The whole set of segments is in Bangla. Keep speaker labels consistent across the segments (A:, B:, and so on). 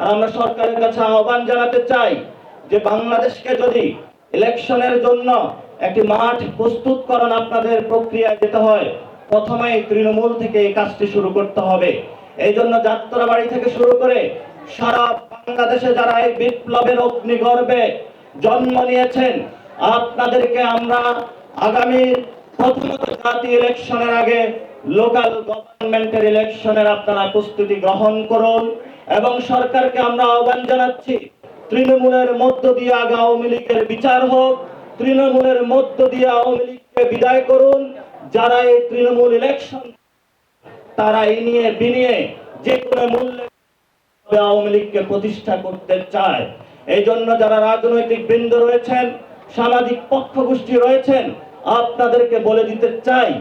A: আর আমরা সরকারের কাছে আহ্বান জানাতে চাই যে বাংলাদেশকে যদি ইলেকশনের জন্য একটি মাঠ প্রস্তুত করার আপনাদের প্রক্রিয়ায় যেতে হয়, প্রথমেই তৃণমূল থেকে এই কাজটি শুরু করতে হবে। এই জন্য যাত্রাবাড়ি থেকে শুরু করে সারা বাংলাদেশে যারা এই বিপ্লবের অগ্নিগর্ভে জন্ম নিয়েছেন, আপনাদেরকে আমরা আগামী প্রথমত জাতীয় ইলেকশনের আগে লোকাল গভর্নমেন্টের ইলেকশনের আপনারা প্রস্তুতি গ্রহণ করুন এবং সরকারকে আমরা আহ্বান জানাচ্ছি, তৃণমূলের মধ্য দিয়ে আগে আওয়ামী লীগের বিচার হোক, তৃণমূলের মধ্য দিয়ে আওয়ামী লীগকে বিদায় করুন, যারা এই তৃণমূল ইলেকশন তারা এই নিয়ে বিনিয়ে যে কোনো মূল্যে আওয়ামী লীগকে প্রতিষ্ঠা করতে চায়। এই জন্য যারা রাজনৈতিক বৃন্দ রয়েছেন, সামাজিক পক্ষগোষ্ঠী রয়েছেন, আপনাদেরকে বলে দিতে চাই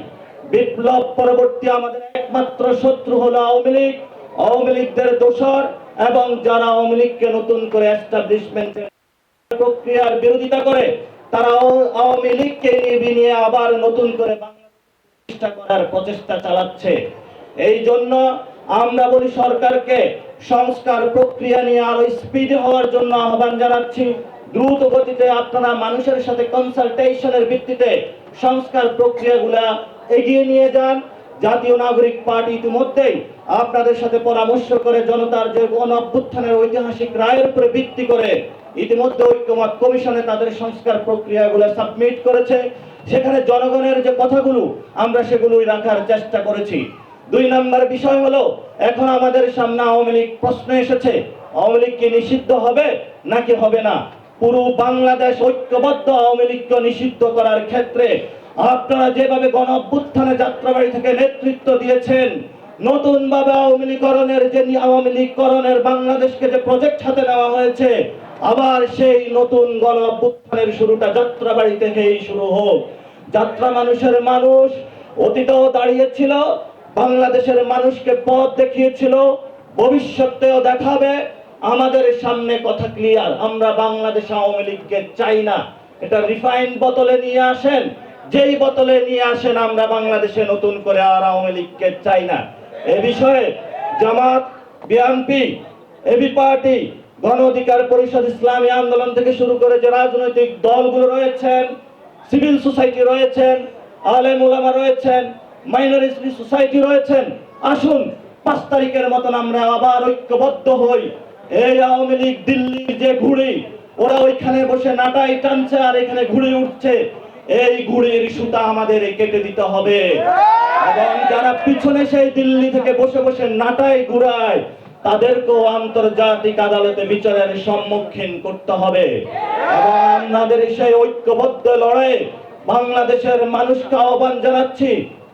A: বিপ্লব পরবর্তী আমাদের একমাত্র শত্রু হলো আওয়ামী লীগ। আওয়ামী লীগদের দোষর এবং যারা আওয়ামী লীগকে নতুন করে এস্টাবলিশমেন্টের প্রক্রিয়ার বিরোধিতা করে, তারা আওয়ামী লীগকে নিয়ে বিনিয়ে আবার নতুন করে প্রতিষ্ঠা করার প্রচেষ্টা চালাচ্ছে। এই জন্য আমরা বলি সরকারকে সংস্কার প্রক্রিয়া নিয়ে আরও স্পিড হওয়ার জন্য আহ্বান জানাচ্ছি। দ্রুত গতিতে আপনারা মানুষের সাথে কনসালটেশনের ভিত্তিতে সংস্কার প্রক্রিয়াগুলা এগিয়ে নিয়ে যান। জাতীয় নাগরিক পার্টি ইতিমধ্যেই আপনাদের সাথে পরামর্শ করে জনতার যে গণ অভ্যুত্থানের ঐতিহাসিক রায়ের উপরে ভিত্তি করে ইতিমধ্যে ঐক্যমত কমিশনে তাদের সংস্কার প্রক্রিয়াগুলো সাবমিট করেছে। সেখানে জনগণের যে কথাগুলো, আমরা সেগুলোই রাখার চেষ্টা করেছি। দুই নম্বর বিষয় হলো, এখন আমাদের সামনে আওয়ামী লীগ প্রশ্ন এসেছে, আওয়ামী লীগ কি নিষিদ্ধ হবে নাকি হবে না? পুরো বাংলাদেশ ঐক্যবদ্ধ আওয়ামী লীগকে নিষিদ্ধ করার ক্ষেত্রে আপনারা যেভাবে গণ অভ্যুত্থানে যাত্রাবাড়ি থেকে নেতৃত্ব দিয়েছেন নতুন ভাবে আওয়ামী লীগকরণের যে আওয়ামী লীগকরণের বাংলাদেশকে যে প্রজেক্ট হাতে নেওয়া হয়েছে, আবার সেই নতুন গণ অভ্যুত্থানের শুরুটা যাত্রাবাড়ি থেকেই শুরু হোক। যাত্রা মানুষের মানুষ, অতীতেও দাঁড়িয়েছিল, বাংলাদেশের মানুষকে পথ দেখিয়েছিল, ভবিষ্যতেও দেখাবে, আমাদের সামনে কথা ক্লিয়ার আমরা বাংলাদেশ আওয়ামী লীগকে চাই না। এটা রিফাইন বোতলে নিয়ে আসেন যেই বোতলে নিয়ে আসেন, আমরা বাংলাদেশে নতুন করে আর আওয়ামী লীগকে চাই না। এ বিষয়ে জামাত, বিএনপি, এবি পার্টি, গণ অধিকার পরিষদ, ইসলামী আন্দোলন থেকে শুরু করে যে রাজনৈতিক দলগুলো রয়েছেন, সিভিল সোসাইটি রয়েছেন, আলেম ওলামা রয়েছেন, মাইনরিটি সোসাইটি রয়েছেন, আসুন, পাঁচ তারিখের মতন আমরা আবার ঐক্যবদ্ধ হই। এই আওয়ামী লীগ, দিল্লির যে ঘুড়ি, ওরা ওইখানে বসে নাটাই টানছে আর এখানে ঘুড়ি উঠছে। এই ঘুড়ির সুতা আমাদের কেটে দিতে হবে। এবং যারা পিছনে সেই দিল্লি থেকে বসে বসে নাটাই ঘুরায় তাদেরকেও আন্তর্জাতিক আদালতে বিচারের সম্মুখীন করতে হবে। এবং আমাদের সেই ঐক্যবদ্ধ লড়াই বাংলাদেশের মানুষকে আহ্বান জানাচ্ছি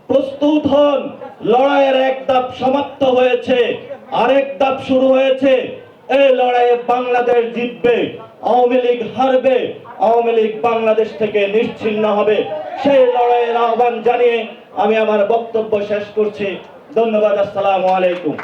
A: প্রস্তুত হন লড়াইয়ের এক ধাপ সমাপ্ত হয়েছে আরেক ধাপ শুরু হয়েছে এই লড়াইয়ে বাংলাদেশ জিতবে আওয়ামী লীগ হারবে আওয়ামী লীগ বাংলাদেশ থেকে নিশ্চিন্ন হবে। সেই লড়াইয়ের আহ্বান জানিয়ে আমি আমার বক্তব্য শেষ করছি। ধন্যবাদ, আসসালামু আলাইকুম।